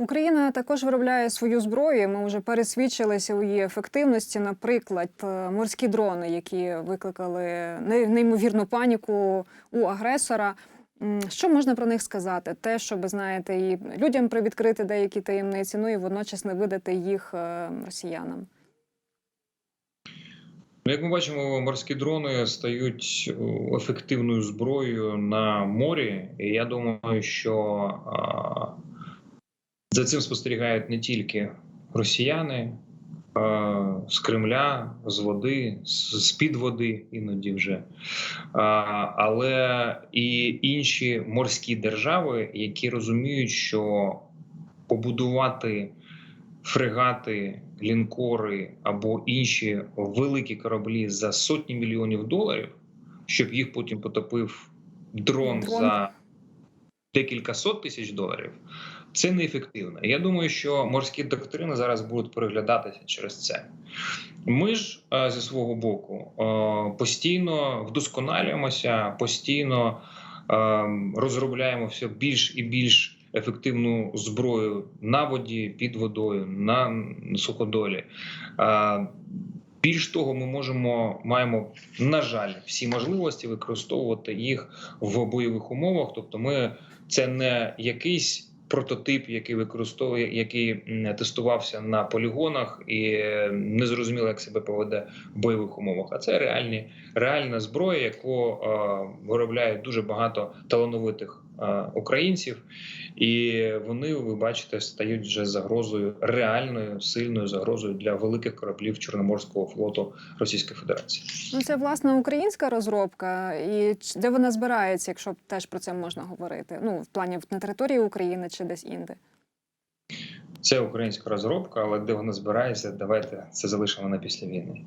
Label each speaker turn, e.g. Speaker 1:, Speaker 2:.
Speaker 1: Україна також виробляє свою зброю. Ми вже пересвідчилися у її ефективності. Наприклад, е, морські дрони, які викликали неймовірну паніку у агресора. Що можна про них сказати? Те, щоб знаєте, і людям привідкрити деякі таємниці, ну і водночас не видати їх е, росіянам.
Speaker 2: Ну, як ми бачимо, морські дрони стають ефективною зброєю на морі. І я думаю, що за цим спостерігають не тільки росіяни з Кремля, з води, з- з-під води іноді вже, але і інші морські держави, які розуміють, що побудувати фрегати, лінкори або інші великі кораблі за сотні мільйонів доларів, щоб їх потім потопив дрон,
Speaker 1: Дрон.
Speaker 2: за декілька сот тисяч доларів. Це неефективно. Я думаю, що морські доктрини зараз будуть переглядатися через це. Ми ж е, зі свого боку е, постійно вдосконалюємося, постійно е, розробляємо все більш і більш ефективну зброю на воді, під водою, на суходолі. Більш того, ми можемо маємо на жаль всі можливості використовувати їх в бойових умовах. Тобто, ми це не якийсь прототип, який використовує, який тестувався на полігонах і не зрозуміло, як себе поведе в бойових умовах. А це реальні реальна зброя, яку е, виробляють дуже багато талановитих українців, і вони, ви бачите, стають вже загрозою реальною сильною загрозою для великих кораблів Чорноморського флоту Російської Федерації.
Speaker 1: Ну, це власне українська розробка, і де вона збирається, якщо теж про це можна говорити? Ну, в плані на території України чи десь інде.
Speaker 2: Це українська розробка, але де вона збирається, давайте це залишимо на після війни.